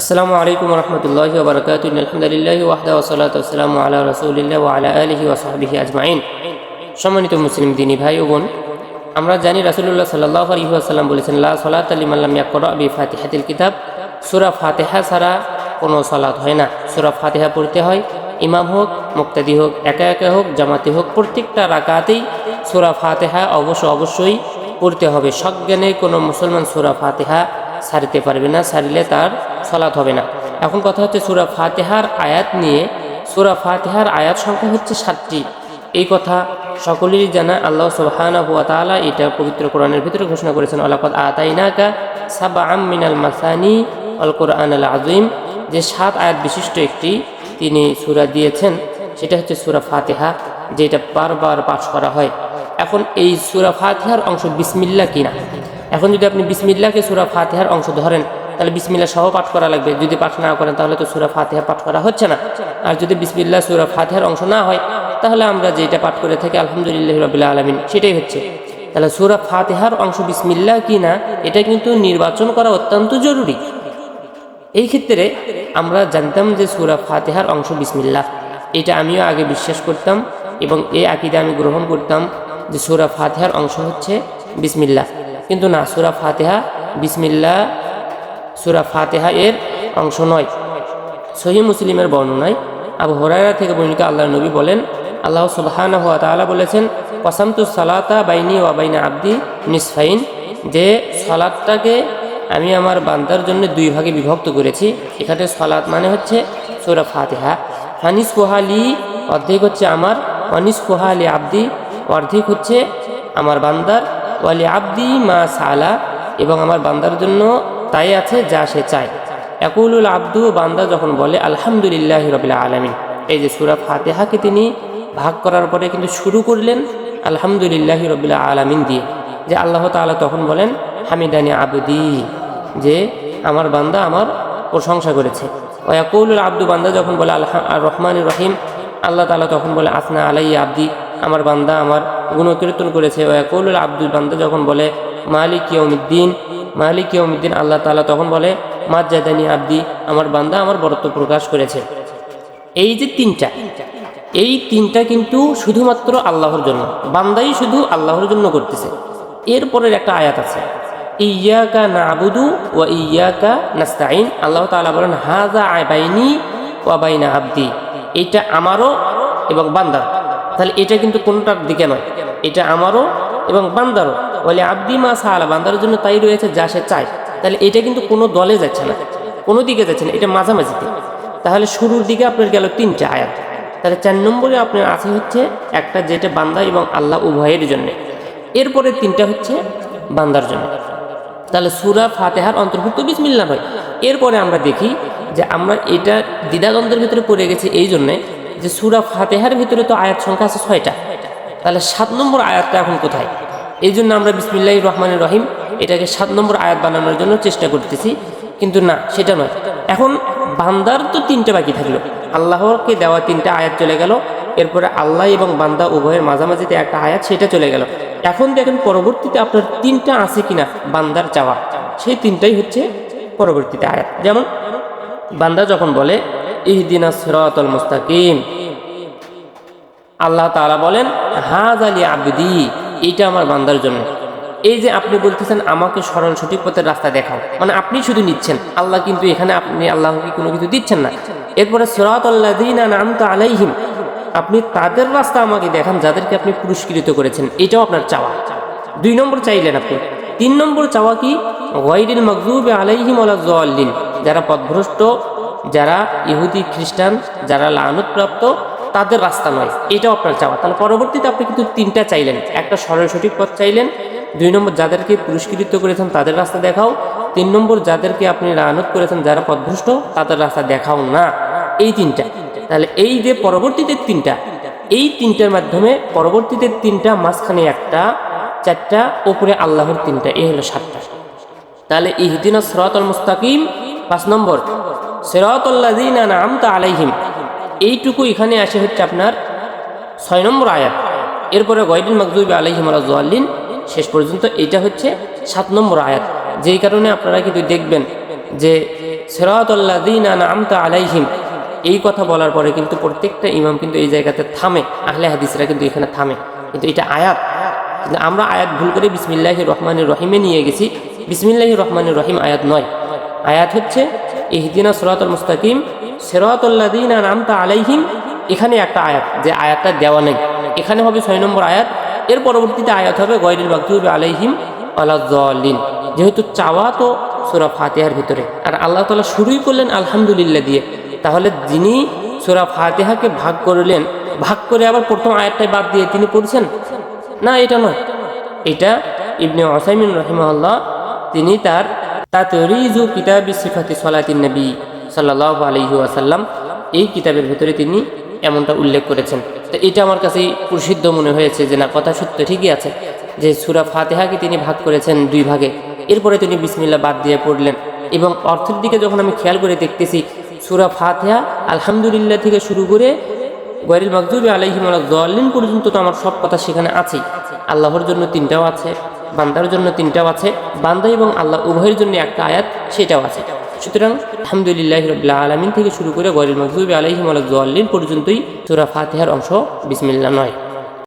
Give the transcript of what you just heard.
আসসালামু আলাইকুম রহমতুল্লাহি ওবরাকাতু আলহামদুলিল্লাহ ওয়াহদা ওসলাত আসসালামু আলা রসুলিল্লাহ আলা আলিহি ওয়াসাহবিহি আজমাইন। সম্মানিত মুসলিম দিনী ভাই ও বোন, আমরা জানি রাসুলুল্লাহ সাল্লাহ আলহি আসাল্লাম বলেছেন, লা সলাত আলী মাল্লাম ইয়াকর আবি ফাতিহাতিল কিতাব। সুরা ফাতেহা ছাড়া কোনো সলাৎ হয় না। সুরা ফাতেহা পড়তে হয়, ইমাম হোক, মুক্তাদি হোক, একা একা হোক, জামাতি হোক, প্রত্যেকটা রাকাতেই সুরা ফাতেহা অবশ্য অবশ্যই পড়তে হবে। সজ্ঞানে কোনো মুসলমান সুরা ফাতেহা সারিতে পারবে না সারিলে তার সলাৎ হবে না। এখন কথা হচ্ছে সুরা ফাতেহার আয়াত নিয়ে সুরা ফাতেহার আয়াত সংখ্যা হচ্ছে সাতটি। এই কথা সকলেরই জানা। আল্লাহ সুবহানা হুয়া তাআলা এটা পবিত্র কোরআনের ভিতরে ঘোষণা করেছেন আলাকাত আতাইনাকা সাবা আম মিনাল মাসানি আল কোরআন আল আজিম যে সাত আয়াত বিশিষ্ট একটি তিনি সুরা দিয়েছেন, সেটা হচ্ছে সুরা ফাতেহা, যেটা বারবার পাঠ করা হয়। এখন এই সুরা ফাতেহার অংশ বিসমিল্লা কিনা? এখন যদি আপনি বিসমিল্লাকে সুরা ফাতেহার অংশ ধরেন তাহলে বিসমিল্লা সহ পাঠ করা লাগবে। যদি পাঠ না করেন, তাহলে তো সুরা ফাতেহা পাঠ করা হচ্ছে না। আর যদি বিসমিল্লা সুরা ফাতেহার অংশ না হয়, তাহলে আমরা যেটা পাঠ করে থাকি, আলহামদুলিল্লাহ রবিল্লা আলমিন, সেটাই হচ্ছে। তাহলে সুরা ফাতেহার অংশ বিসমিল্লা কি না, এটা কিন্তু নির্বাচন করা অত্যন্ত জরুরি। এই ক্ষেত্রে আমরা জানতাম যে সুরা ফাতেহার অংশ বিসমিল্লা এটা আমিও আগে বিশ্বাস করতাম এবং এই আকিদে আমি গ্রহণ করতাম যে সুরা ফাতেহার অংশ হচ্ছে বিসমিল্লা কিন্তু না, সুরা ফাতেহা বিসমিল্লা সুরা ফাতেহা এর অংশ নয়। সহি মুসলিমের বর্ণনায় আবু হরাইরা থেকে বর্ণিত আল্লাহ নবী বলেন, আল্লাহ সুবহান হুয়া তাআলা বলেছেন, কসামতু সালাতা বাইনি ওয়া বাইনা আব্দি নিসফাইন যে সালাদটাকে আমি আমার বান্দার জন্য দুই ভাগে বিভক্ত করেছি। এখানে সলাৎ মানে হচ্ছে সুরা ফাতেহা। হানিস কোহালি অর্ধেক হচ্ছে আমার অনিস কোহালি আব্দি, অর্ধেক হচ্ছে আমার বান্দার ওয়ালি আব্দি মা সালা, এবং আমার বান্দার জন্য তাই আছে যা সে চায়। একুলুল আব্দু বান্দা যখন বলে, আলহামদুলিল্লাহ রবিল্লা আলমিন এই যে সুরা ফাতেহাকে তিনি ভাগ করার পরে কিন্তু শুরু করলেন, আলহামদুলিল্লাহ রবিল্লা আলমিন দিয়ে। যে আল্লাহ তাআলা তখন বলেন, হামিদানি আবদি যে আমার বান্দা আমার প্রশংসা করেছে। ওয়াকুলুল আব্দু, বান্দা যখন বলে আল্লাহ রহমান রহিম আল্লাহ তাআলা তখন বলে, আসনা আলাই আব্দি আমার বান্দা আমার গুণকীর্তন করেছে। ও ওয়াকুলুল আব্দুল বান্দা যখন বলে, মালিক ইয়মিদ্দিন মালিক ইয়মিদ্দিন আল্লাহ তাআলা তখন বলে, মাজ্জাদানি আব্দি, আমার বান্দা আমার বরত্ব প্রকাশ করেছে। এই যে তিনটা, এই তিনটা কিন্তু শুধুমাত্র আল্লাহর জন্য, বান্দাই শুধু আল্লাহর জন্য করতেছে। এরপরের একটা আয়াত আছে ইয়াকা না আবুদু ও ইয়াকা নাস্তাইন আল্লাহ তাআলা বলেন হাজা ওয়া বাইনা আব্দি। এটা আমারও এবং বান্দার। তাহলে এটা কিন্তু কোনটার দিকে নয়, এটা আমারও এবং বান্দারও। বলে আব্দি মা সাহালা, বান্দার জন্য তাই রয়েছে যা সে চায়। তাহলে এটা কিন্তু কোনো দলে যাচ্ছে না, কোনো দিকে যাচ্ছে না, এটা মাঝামাঝিতে। তাহলে শুরুর দিকে আপনার গেল তিনটা আয়াত। তাহলে চার নম্বরে আপনার আছে হচ্ছে একটা যেটা বান্দা এবং আল্লাহ উভয়ের জন্য। এরপরে তিনটা হচ্ছে বান্দার জন্য। তাহলে সুরা ফাতেহার অন্তর্ভুক্ত বিসমিল্লা নয় এরপরে আমরা দেখি যে আমরা এটা দ্বিধাদ্বন্দ্বের ভিতরে পড়ে গেছি এই জন্যে যে সুরা ফাতেহার ভিতরে তো আয়াত সংখ্যা আছে ছয়টা। তাহলে সাত নম্বর আয়াতটা এখন কোথায়? এই জন্য আমরা বিসমিল্লাহ রহমান রহিম এটাকে সাত নম্বর আয়াত বানানোর জন্য চেষ্টা করতেছি। কিন্তু না, সেটা নয়। এখন বান্দার তো তিনটা বাকি থাকল। আল্লাহকে দেওয়া তিনটা আয়াত চলে গেল। এরপরে আল্লাহ এবং বান্দা উভয়ের মাঝামাঝিতে একটা আয়াত, সেটা চলে গেল। এখন দেখেন পরবর্তীতে আপনার তিনটা আছে কিনা বান্দার চাওয়া। সেই তিনটাই হচ্ছে পরবর্তীতে আয়াত। যেমন বান্দা যখন বলে, ইহদিনা সিরাতাল মুস্তাকিম, আল্লাহ তাআলা বলেন হাজ আলী আবদি এইটা আমার বান্দার জন্য। এই যে আপনি বলতেছেন, আমাকে সরল সঠিক পথের রাস্তা দেখাও। মানে আপনি শুধু নিচ্ছেন। আল্লাহ কিন্তু এখানে আপনি আল্লাহকে কোনো কিছু দিচ্ছেন না। এরপরে সরাত আল্লাহ নাম তো আলাইহিম, আপনি তাদের রাস্তা আমাকে দেখান যাদেরকে আপনি পুরস্কৃত করেছেন। এটাও আপনার চাওয়া। দুই নম্বর চাইলেন আপনি। তিন নম্বর চাওয়া কি? ওয়াইডিন মকজুব আলাইহিম আলা জল্লিন যারা পথভ্রষ্ট, যারা ইহুদি খ্রিস্টান, যারা লানতপ্রাপ্ত তাদের রাস্তা নয়, এটাও আপনার চাওয়া। তাহলে পরবর্তীতে আপনি কিন্তু তিনটা চাইলেন। একটা সরল সঠিক পথ চাইলেন, দুই নম্বর যাদেরকে পুরস্কৃত করেছেন তাদের রাস্তা দেখাও, তিন নম্বর যাদেরকে আপনি রানত করেছেন যারা পথভ্রষ্ট, তাদের রাস্তা দেখাও না। এই তিনটা। তাহলে এই যে পরবর্তীতে তিনটা, এই তিনটার মাধ্যমে পরবর্তীতে তিনটা, মাঝখানে একটা, চারটা, ওপরে আল্লাহর তিনটা, এই হলো সাতটা। তাহলে ইহদিন সরাতল মুস্তাকিম, পাঁচ নম্বর সেরাতল্লাদিন আমতা আলাইহিম। এইটুকু এখানে আসে হচ্ছে আপনার ছয় নম্বর আয়াত। এরপরে গয়দিন মকজুব আলাইহিম আল্লাহ শেষ পর্যন্ত এটা হচ্ছে সাত নম্বর আয়াত। যেই কারণে আপনারা কিন্তু দেখবেন যে সেরাতুল্লাদিন আমতা আলাইহিম, এই কথা বলার পরে কিন্তু প্রত্যেকটা ইমাম কিন্তু এই জায়গাতে থামে, আহলে হাদিসরা কিন্তু এখানে থামে। কিন্তু এটা আয়াত। কিন্তু আমরা আয়াত ভুল করে বিসমিল্লাহ রহমানুর রহিমে নিয়ে গেছি। বিসমিল্লাহ রহমানুর রহিম আয়াত নয়। আয়াত হচ্ছে ইহদিনা সরাতুল মুস্তাকিম আলাইহিম, এখানে একটা আয়াত, যে আয়াতটা দেওয়া নেই। এখানে হবে ছয় নম্বর আয়াত, এর পরবর্তীতে আয়াত হবে গয়রিল মাকতুব আলাইহিম আলাদ্দিন যেহেতু চাওয়া তো সুরা ফাতেহার ভিতরে, আর আল্লাহ তালা শুরুই করলেন আলহামদুলিল্লাহ দিয়ে। তাহলে যিনি সুরা ফাতেহাকে ভাগ করলেন, ভাগ করে আবার প্রথম আয়াতটায় বাদ দিয়ে তিনি পড়ছেন? না, এটা নয়। এটা ইবনে ওসাইমিন রহিমাল্লাহ তিনি তার তাতরিজু কিতাব সিফাতি সলাতিন নবী সাল্লাহ আলহি আসাল্লাম এই কিতাবের ভিতরে তিনি এমনটা উল্লেখ করেছেন। তো এটা আমার কাছে প্রসিদ্ধ মনে হয়েছে যে না, কথা সত্য ঠিকই আছে যে সুরা ফাতেহাকে তিনি ভাগ করেছেন দুই ভাগে। এরপরে তিনি বিসমিল্লা বাদ দিয়ে পড়লেন এবং অর্থের দিকে যখন আমি খেয়াল করে দেখতেছি, সুরা ফাতেহা আলহামদুলিল্লাহ থেকে শুরু করে গরিল মাকজুবি আলাইহিম জলিন পর্যন্ত তো আমার সব কথা সেখানে আছেই আল্লাহর জন্য তিনটাও আছে, বান্দার জন্য তিনটাও আছে, বান্দা এবং আল্লাহ উভয়ের জন্য একটা আয়াত, সেটাও আছে। সুতরাং আলহামদুলিল্লাহ রবিল্লা আলমিন থেকে শুরু করে গরিল মজুবী আলহিম জলিন পর্যন্তই সুরা ফাতেহার অংশ। বিসমিল্লা নয়।